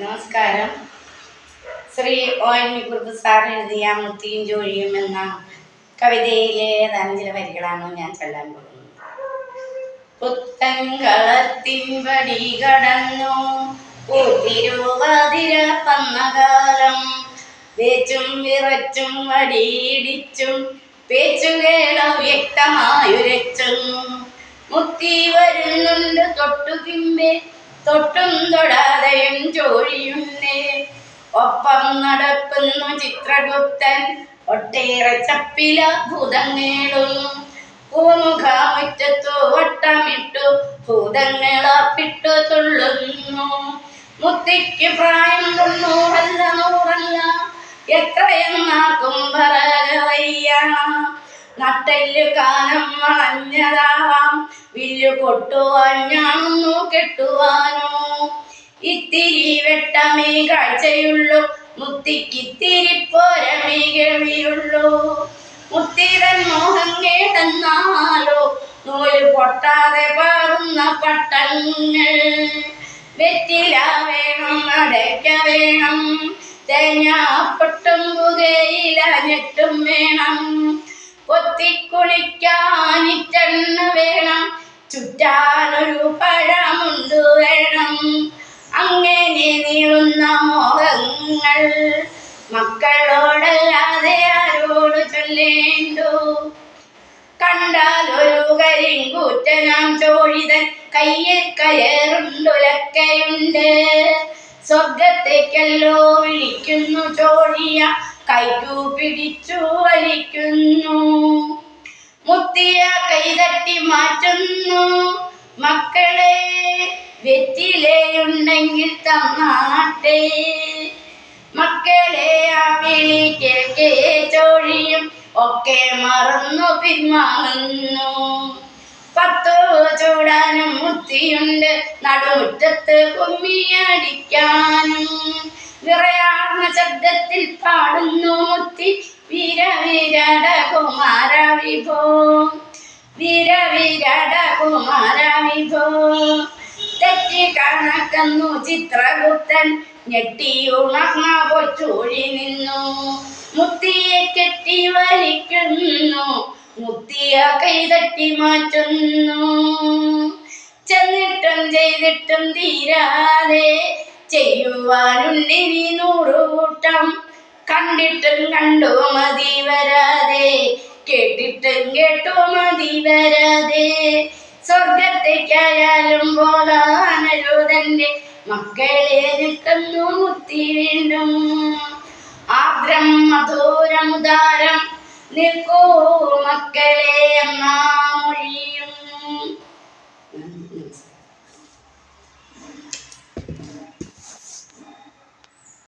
നമസ്കാരം. Shri O N Kurup sir എഴുതിയ മുത്തിയും ജോലിയും എന്ന കവിതയിലെ ഏതാനും ചില വരികളാണ് ഞാൻ ചൊല്ലാൻ പോകുന്നത്. പുത്തൻകളത്തിൻ പടി കടന്നു പൂത്തിരുവാതിര പന്നകാലം. വേച്ചും വിറച്ചും വടിയിടിച്ചും പേച്ചുകേള വ്യക്തമായുരച്ചും. മുത്തി വരുന്നുണ്ട് തൊട്ടു പിമ്പെ തൊട്ടും തൊടാതെയും ചോഴിയുന്നേ ഒപ്പം നടക്കുന്നു ചിത്രഗുപ്തൻ. ഒട്ടേറെ ചപ്പില ഭൂതങ്ങളും പൂമുഖമുറ്റത്തു വട്ടമിട്ടു. ഭൂതങ്ങളപ്പിട്ടു തുള്ളുന്നു. മുത്തിക്ക് പ്രായം തൊണ്ണൂറല്ല നൂറല്ല. എത്രയെന്നാക്കും പറയ നട്ടെല്ലു കാലം വളഞ്ഞതാവാം. വില്ലു കൊട്ടുവാൻ ഞാനൊന്നു കെട്ടുവാനോ. ഇത്തിരി വെട്ടമേ കാഴ്ചയുള്ളൂ. മുത്തിക്കിത്തിരി പോരമേ കേൾവിയുള്ളൂ മുത്തിരൻ മോഹം കേട്ടെന്നാലോ നൂൽ പൊട്ടാതെ പാറുന്ന പട്ടങ്ങൾ. വെറ്റില വേണം അടയ്ക്ക വേണം. തേങ്ങാപ്പൊട്ടും പുകയില ഞെട്ടും വേണം. കൊത്തിക്കുളിക്കാനിട്ടെണ്ണ വേണം. ചുറ്റാനൊരു പഴമുണ്ട് വേണം. അങ്ങനെ നീളുന്ന മോഹങ്ങൾ മക്കളോടല്ലാതെ ആരോട് ചൊല്ലേണ്ടു? കണ്ടാൽ ഒരു കരിങ്കൂറ്റനാം ചോഴിതൻ കയ്യിൽ കയറുണ്ടുലക്കയുണ്ട്. സ്വർഗത്തേക്കല്ലോ വിളിക്കുന്നു ചോഴിയ കൈക്കു പിടിച്ചു വലിക്കുന്നു. മുത്തിയ കൈതട്ടി മാറ്റുന്നു. വെറ്റിലയുണ്ടെങ്കിൽ തന്നാട്ടെ മക്കളെ ആ വിളി കേൾക്കേ ചോഴിയും ഒക്കെ മറന്നു പിന്മാങ്ങുന്നു പത്തു ചൂടാനും മുത്തിയുണ്ട് നടുമുറ്റത്ത് കുമ്മിയടിക്കാനും നിറയാർന്ന ശബ്ദത്തിൽ പാടുന്നു മുത്തി വീര കുമാര വിഭോ വീര കുമാര വിഭോ തെറ്റി കണക്കുന്നു ചിത്രഗുപ്തൻ. ഞെട്ടി ഉണർന്ന കൊച്ചൂഴി നിന്നു. മുത്തിയെ കെട്ടി വലിക്കുന്നു. മുത്തിയ കൈ തട്ടി മാറ്റുന്നു. ചെന്നിട്ടും ചെയ്തിട്ടും തീരാതെ ചെയ്യുവാനുണ്ടിനി നൂറുകൂട്ടം. കണ്ടിട്ടും കണ്ടു മതി വരാതെ. കേട്ടിട്ടും കേട്ടു മതി വരാതെ. സ്വർഗത്തേക്കായാലും പോകാനരുതന്റെ മക്കളെ നിൽക്കുന്നു മുത്തി വീണ്ടും. ആദ്രം മധുരമുദാരം നിൽക്കൂ മക്കളെ എന്നാ മൊഴിയും.